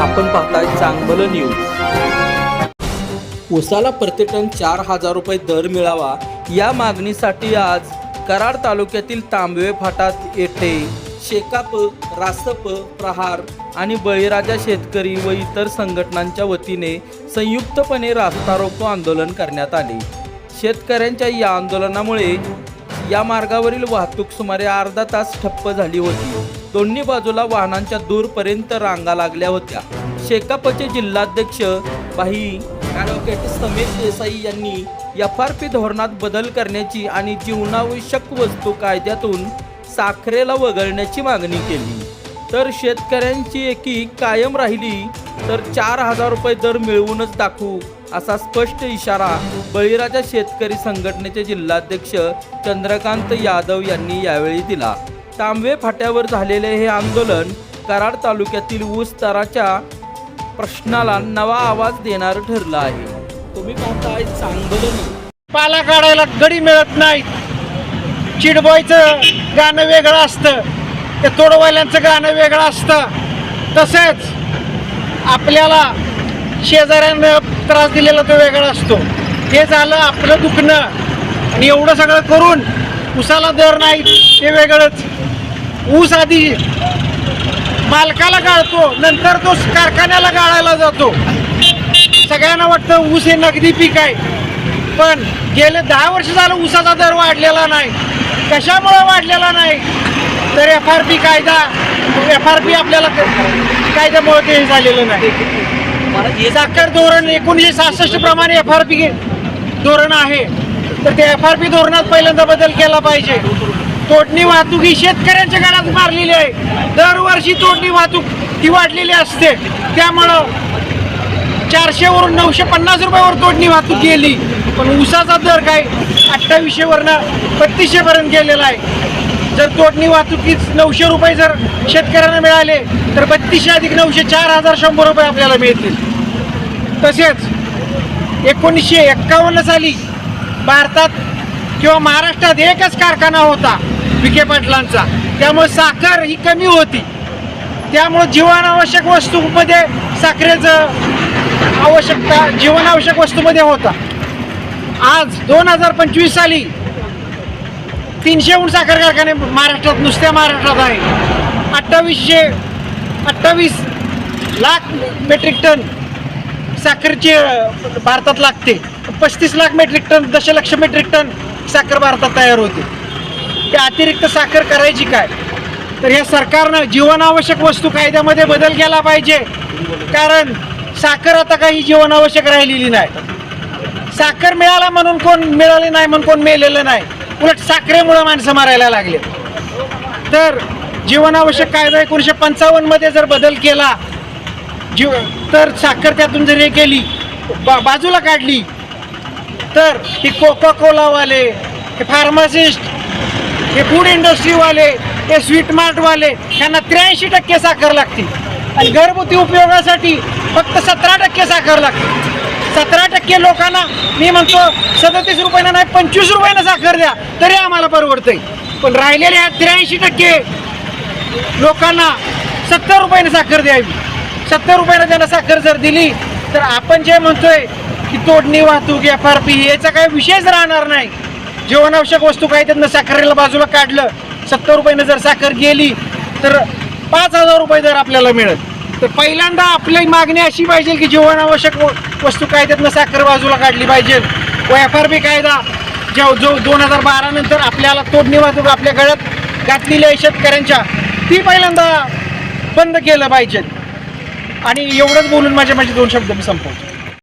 आपण पाहताय चांगलं न्यूज उसाला प्रति टन चार हजार रुपये दर मिळावा या मागणीसाठी आज कराड तालुक्यातील तांबवे फाटात येथे शेकाप रासप प्रहार आणि बळीराजा शेतकरी व इतर संघटनांच्या वतीने संयुक्तपणे रास्ता रोको आंदोलन करण्यात आले. शेतकऱ्यांच्या या आंदोलनामुळे या मार्गावरील वाहतूक सुमारे अर्धा तास ठप्प झाली होती. दोन्ही बाजूला वाहनांच्या दूरपर्यंत रांगा लागल्या होत्या. शेकापचे जिल्हाध्यक्ष भाई ॲडव्होकेट समीर देसाई यांनी एफ आर पी धोरणात बदल करण्याची आणि जीवनावश्यक वस्तू कायद्यातून साखरेला वगळण्याची मागणी केली. तर शेतकऱ्यांची एकी कायम राहिली तर चार हजार रुपये दर मिळवूनच दाखवू. असा स्पष्ट इशारा बळीराजा शेतकरी संघटनेचे जिल्हाध्यक्ष चंद्रकांत यादव यांनी यावेळी दिला. तांबवे फाट्यावर झालेले हे आंदोलन कराड तालुक्यातील ऊस दराच्या प्रश्नाला नवा आवाज देणारं ठरलं आहे. तुम्ही पाहताय चांगलं पाला काढायला गडी मिळत नाही चिडबॉयचं गाणं वेगळं असतं. ते तोडवाल्यांचं गाणं वेगळं असतं. तसेच आपल्याला शेजाऱ्यांना त्रास दिलेला तो वेगळा असतो. हे झालं आपलं दुखणं. आणि एवढं सगळं करून ऊसाला दर नाही ते वेगळंच. ऊस आधी मालकाला गाळतो नंतर तो कारखान्याला गाळायला जातो. सगळ्यांना वाटतं ऊस हे नगदी पीक आहे. पण गेले दहा वर्ष झालं ऊसाचा दर वाढलेला नाही. कशामुळे वाढलेला नाही? तर एफ आर पी कायदा एफ आर पी आपल्याला क- कायद्यामुळे ते झालेलं नाही. साखर धोरण एकोणीसशे सहासष्ट प्रमाणे एफ आर पी धोरण आहे. तर ते एफ आर पी धोरणात पहिल्यांदा बदल केला पाहिजे. तोडणी वाहतूक ही शेतकऱ्यांच्या घरात मारलेली आहे. दरवर्षी तोडणी वाहतूक ही वाढलेली असते. त्यामुळं चारशेवरून नऊशे पन्नास रुपयावर तोडणी वाहतूक गेली. पण ऊसाचा दर काय? अठ्ठावीसशेवरनं बत्तीसशेपर्यंत गेलेला आहे. जर तोडणी वाहतुकीच नऊशे रुपये जर शेतकऱ्यांना मिळाले तर बत्तीसशे अधिक नऊशे चार हजार शंभर रुपये आपल्याला मिळतील. तसेच एकोणीसशे एक्कावन्न साली भारतात किंवा महाराष्ट्रात एकच कारखाना होता विखे पाटलांचा. त्यामुळे साखर ही कमी होती. त्यामुळं जीवनावश्यक वस्तूमध्ये साखरेचं आवश्यकता जीवनावश्यक वस्तूमध्ये होता. आज दोन हजार पंचवीस साली तीनशेहून साखर कारखाने महाराष्ट्रात नुसत्या महाराष्ट्रात आहे अठ्ठावीसशे अठ्ठावीस लाख मेट्रिक टन साखरची भारतात लागते पस्तीस लाख मेट्रिक टन दशलक्ष मेट्रिक टन साखर भारतात तयार होते. त्या अतिरिक्त साखर करायची काय? तर या सरकारनं जीवनावश्यक वस्तू कायद्यामध्ये बदल केला पाहिजे. कारण साखर आता काही जीवनावश्यक राहिलेली नाही. साखर मिळाला म्हणून कोण मिळाले नाही म्हणून कोण मेलेलं नाही. उलट साखरेमुळं माणसं मारायला लागले. तर जीवनावश्यक कायदा एकोणीसशे पंचावन्नमध्ये जर बदल केला जीव. तर साखर त्यातून जर हे केली बा बाजूला काढली तर ही कोका कोलावाले हे फार्मासिस्ट हे फूड इंडस्ट्रीवाले हे स्वीट मार्टवाले यांना त्र्याऐंशी टक्के साखर लागते. आणि घरगुती उपयोगासाठी फक्त सतरा टक्के साखर लागते. सतरा टक्के लोकांना मी म्हणतो सदतीस रुपयानं नाही पंचवीस रुपयानं साखर द्या तरी आम्हाला परवडतंय. पण राहिलेल्या त्र्याऐंशी टक्के लोकांना सत्तर रुपयानं साखर द्यावी. सत्तर रुपयानं त्यांना साखर जर दिली तर आपण जे म्हणतोय की तोडणी वाहतूक एफ आर पी याचा काही विषयच राहणार नाही. जीवनावश्यक वस्तू काय त्यांना साखरेला बाजूला काढलं सत्तर रुपयानं जर साखर गेली तर पाच हजार रुपये जर आपल्याला मिळत तर पहिल्यांदा आपली मागणी अशी पाहिजे की जीवनावश्यक व- वस्तू कायद्यातनं साखर बाजूला काढली पाहिजे. व एफ आर पी कायदा ज्या जो दोन हजार बारा नंतर आपल्याला तोडणी वाहतूक आपल्या गळ्यात घातलेली आहे शेतकऱ्यांच्या ती पहिल्यांदा बंद केलं पाहिजे. आणि एवढंच बोलून माझे माझे दोन शब्द मी संपवतो.